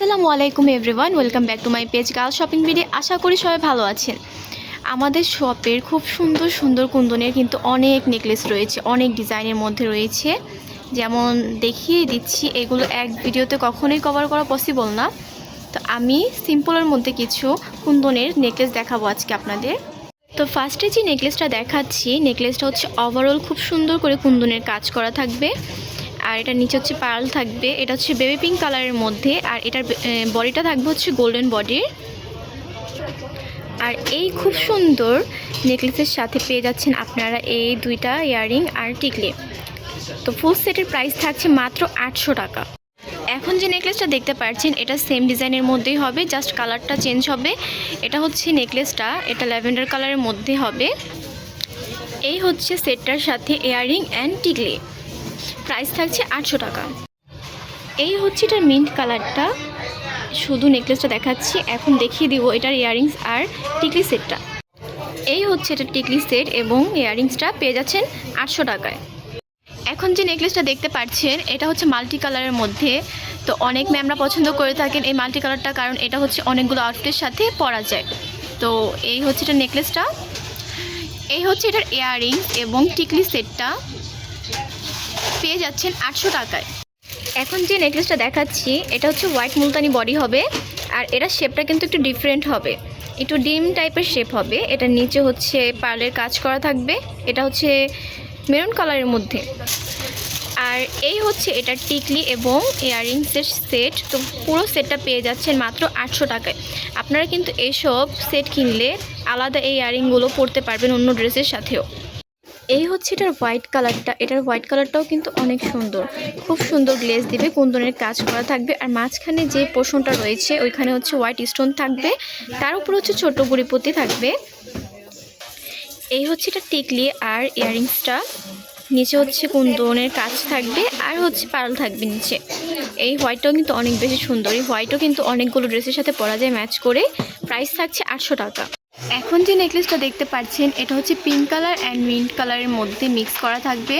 আসসালামু আলাইকুম everyone, welcome back to my page girl shopping video. আশা করি সবাই ভালো আছেন। আমাদের শপের খুব সুন্দর সুন্দর কুন্দনের কিন্তু অনেক নেকলেস রয়েছে, অনেক ডিজাইনের মধ্যে রয়েছে। যেমন দেখিয়ে দিচ্ছি, এগুলো এক ভিডিওতে কখনোই কভার করা পসিবল না। তো আমি সিম্পলের মধ্যে কিছু কুন্দনের নেকলেস দেখাবো আজকে আপনাদের। তো ফার্স্টে যে নেকলেসটা দেখাচ্ছি নেকলেসটা হচ্ছে ওভারঅল খুব সুন্দর করে কুন্দনের কাজ করা থাকবে। আর এটার নিচে হচ্ছে পার্ল থাকবে। এটা হচ্ছে বেবি পিঙ্ক কালারের মধ্যে, আর এটার বডিটা থাকবে হচ্ছে গোল্ডেন বডির আর এই খুব সুন্দর নেকলেসের সাথে পেয়ে যাচ্ছেন আপনারা এই দুইটা ইয়াররিং আর টিকলি। তো ফুল সেটের প্রাইস থাকছে মাত্র আটশো টাকা। এখন যে নেকলেসটা দেখতে পাচ্ছেন, এটা সেম ডিজাইনের মধ্যেই হবে জাস্ট কালারটা চেঞ্জ হবে। এটা হচ্ছে নেকলেসটা এটা ল্যাভেন্ডার কালারের মধ্যে হবে। এই হচ্ছে সেটটার সাথে ইয়াররিং অ্যান্ড টিকলি। প্রাইস থাকছে আটশো টাকা। এই হচ্ছে এটার মিন্ট কালারটা। শুধু নেকলেসটা দেখাচ্ছি, এখন দেখিয়ে দিব এটার ইয়াররিংস আর টিকলি সেটটা। এই হচ্ছে এটা টিকলি সেট এবং ইয়াররিংসটা পেয়ে যাচ্ছেন আটশো টাকায়। এখন যে নেকলেসটা দেখতে পাচ্ছেন, এটা হচ্ছে মাল্টি কালারের মধ্যে। তো অনেক ম্যামরা পছন্দ করে থাকেন এই মাল্টি কালারটা কারণ এটা হচ্ছে অনেকগুলো আউটফিটের সাথে পরা যায়। তো এই হচ্ছে এটা নেকলেসটা। এই হচ্ছে এটার ইয়াররিংস এবং টিকলি সেটটা। পেয়ে যাচ্ছেন আটশো টাকায়। এখন যে নেকলেসটা দেখাচ্ছি, এটা হচ্ছে হোয়াইট মুলতানি বডি হবে, আর এটা শেপটা কিন্তু একটু ডিফারেন্ট হবে। একটু ডিম টাইপের শেপ হবে এটার নিচে হচ্ছে পার্লের কাজ করা থাকবে, এটা হচ্ছে মেরুন কালারের মধ্যে। আর এই হচ্ছে এটা টিকলি এবং ইয়াররিংসের সেট তো পুরো সেটটা পেয়ে যাচ্ছেন মাত্র আটশো টাকায়। আপনারা কিন্তু এইসব সেট কিনলে আলাদা এই ইয়াররিংগুলো পরতে পারবেন অন্য ড্রেসের সাথেও। এই হচ্ছে এটার হোয়াইট কালারটা এটার হোয়াইট কালারটাও কিন্তু অনেক সুন্দর। খুব সুন্দর গ্লেজ দিবে, কুন্দনের কাজ করা থাকবে। আর মাঝখানে যে পোষণটা রয়েছে, ওইখানে হচ্ছে হোয়াইট স্টোন থাকবে। তার উপর হচ্ছে ছোট গুড়িপতি থাকবে। এই হচ্ছে এটা টিকলি আর ইয়াররিংসটা নিচে হচ্ছে কুন্দনের কাজ থাকবে, আর হচ্ছে পার্ল থাকবে নিচে। এই হোয়াইটটাও কিন্তু অনেক বেশি সুন্দর। এই হোয়াইটও কিন্তু অনেকগুলো ড্রেসের সাথে পরা যায় ম্যাচ করে। প্রাইস থাকছে আটশো টাকা। এখন যে নেকলেসটা দেখতে পাচ্ছেন, এটা হচ্ছে পিঙ্ক কালার অ্যান্ড মিন্ট কালারের মধ্যে মিক্স করা থাকবে।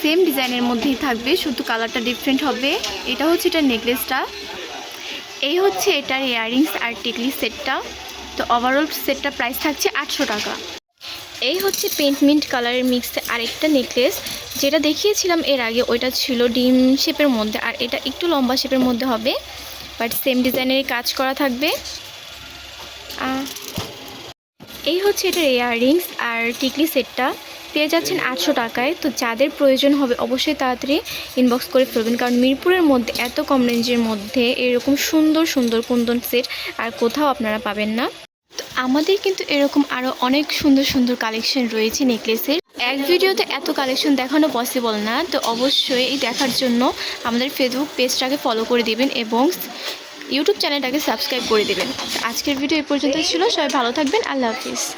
সেম ডিজাইনের মধ্যেই থাকবে, শুধু কালারটা ডিফারেন্ট হবে। এটা হচ্ছে এটার নেকলেসটা এই হচ্ছে এটার ইয়াররিংস আর টিকলি সেটটা তো ওভারঅল সেটটা প্রাইস থাকছে আটশো টাকা। এই হচ্ছে পেন্ট মিন্ট কালারের মিক্সে আরেকটা নেকলেস যেটা দেখিয়েছিলাম এর আগে, ওইটা ছিল ডিম শেপের মধ্যে, আর এটা একটু লম্বা শেপের মধ্যে হবে। বাট সেম ডিজাইনের কাজ করা থাকবে। এই হচ্ছে এটার ইয়াররিংস আর টিকলি সেটটা। পেয়ে যাচ্ছেন আটশো টাকায়। তো যাদের প্রয়োজন হবে, অবশ্যই তাড়াতাড়ি ইনবক্স করে ফেলবেন। কারণ মিরপুরের মধ্যে, এত কম রেঞ্জের মধ্যে এরকম সুন্দর সুন্দর কুন্দন সেট আর কোথাও আপনারা পাবেন না। তো আমাদের কিন্তু এরকম আরও অনেক সুন্দর সুন্দর কালেকশন রয়েছে নেকলেসের এক ভিডিওতে এত কালেকশন দেখানো পসিবল না। তো অবশ্যই এই দেখার জন্য আমাদের ফেসবুক পেজটাকে ফলো করে দিবেন এবং ইউটিউব চ্যানেলটাকে সাবস্ক্রাইব করে দেবেন। আজকের ভিডিও এই পর্যন্ত ছিল। সবাই ভালো থাকবেন। আল্লাহ হাফিজ।